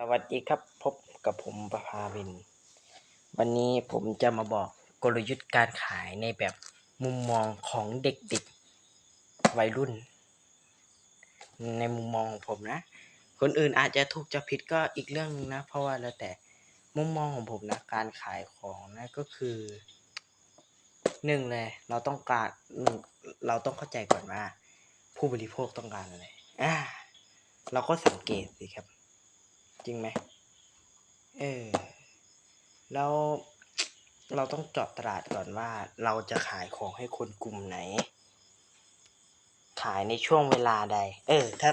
สวัสดีครับพบกับผมประภาวิน วันนี้ผมจะมาบอกกลยุทธ์การขายในแบบมุมมองของเด็กๆวัยรุ่น ในมุมมองของผมนะ คนอื่นอาจจะถูกจะผิดก็อีกเรื่องนึงนะ เพราะว่าแล้วแต่มุมมองของผมนะการขายของนะก็คือหนึ่งเลยเราต้องการหนึ่งเราต้องเข้าใจก่อนว่า ผู้บริโภคต้องการอะไรอ่าเราก็สังเกตสิครับ จริงไหมเออแล้วเราต้องเจาะตลาดก่อนว่าเราจะขายของให้คนกลุ่มไหน ขายในช่วงเวลาใด เออ ถ้า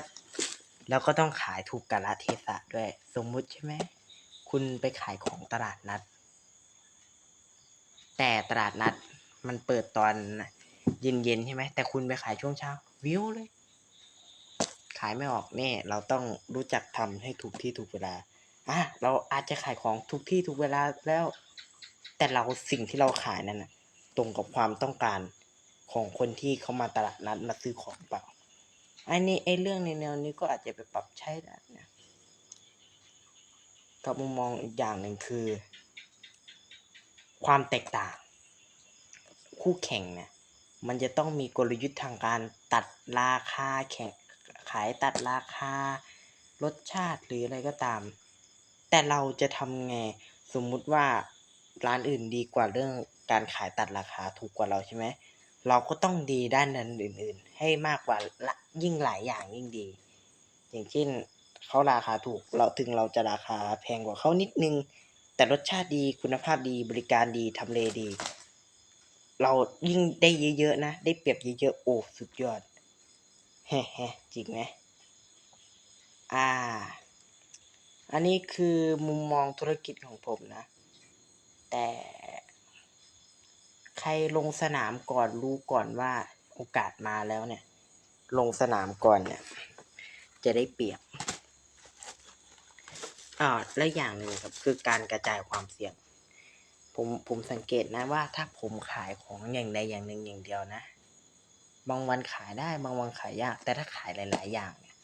แล้วก็ต้องขายถูกกาลเทศะด้วย สมมุติใช่ไหมคุณไปขายของตลาดนัด แต่ตลาดนัดมันเปิดตอนเย็นๆใช่ไหมแต่คุณไปขายช่วงเช้า วิวเลยายไม่ออกเนี่ยเราต้องรู้จักทำให้ถูกที่ถูกเวลาอะเราอาจจะขายของถูกที่ถูกเวลาแล้ว แต่เราสิ่งที่เราขายนั่นนะตรงกับความต้องการของคนที่เขามาตลาดนัดมาซื้อของเปล่าไอ้นี่ไอ้เรื่องในแนวนี้ก็อาจจะไปปรับใช้ได้นะกับมุมมองอีกอย่างหนึ่งคือ ความแตกต่าง คู่แข่งเนี่ยมันจะต้องมีกลยุทธ์ทางการตัดราคาแข่งายตัดราคารสชาติหรืออะไรก็ตาม แต่เราจะทำไงสมมุติว่าร้านอื่นดีกว่าเรื่องการขายตัดราคาถูกกว่าเราใช่ไหมเราก็ต้องดีด้านนั้นอื่น ๆ ให้มากกว่ายิ่งหลายอย่างยิ่งดี อย่างเช่นเขาราคาถูกเราถึงเราจะราคาแพงกว่าเขานิดนึง แต่รสชาติดีคุณภาพดีบริการดีทำเลดี เรายิ่งได้เยอะๆนะ ได้เปรียบเยอะๆโอ้สุดยอด จริงไหมอ่า อันนี้คือมุมมองธุรกิจของผมนะ แต่ ใครลงสนามก่อนรู้ก่อนว่าโอกาสมาแล้วเนี่ย ลงสนามก่อนเนี่ย จะได้เปรียบอ่าและอย่างหนึ่งครับคือการกระจายความเสี่ยง ผมผมสังเกตนะว่าถ้าผมขายของอย่างใดอย่างหนึ่งอย่างเดียวนะ บางวันขายได้บางวันขายยาก แต่ถ้าขายหลาย ๆ อย่างเนี่ย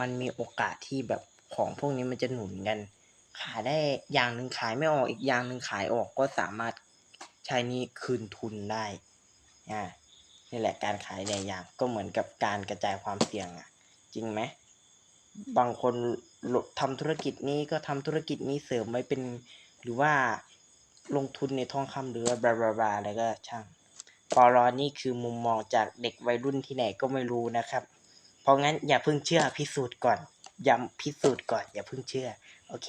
มันมีโอกาสที่แบบของพวกนี้มันจะหนุนกัน ขายได้อย่างหนึ่งขายไม่ออกอีกอย่างหนึ่งขายออกก็สามารถใช้นี้คืนทุนได้อ่านี่แหละการขายหลายอย่างก็เหมือนกับการกระจายความเสี่ยงอะ จริงไหมบางคนทำธุรกิจนี้ก็ทำธุรกิจนี้เสริมไว้เป็น หรือว่าลงทุนในทองคำหรือบลาบลาบลาอะไรก็ช่าง ปอลอนี่คือมุมมองจากเด็กวัยรุ่นที่ไหนก็ไม่รู้นะครับ เพราะงั้นอย่าเพิ่งเชื่อพิสูจน์ก่อนย้ำพิสูจน์ก่อนอย่าเพิ่งเชื่อ โอเค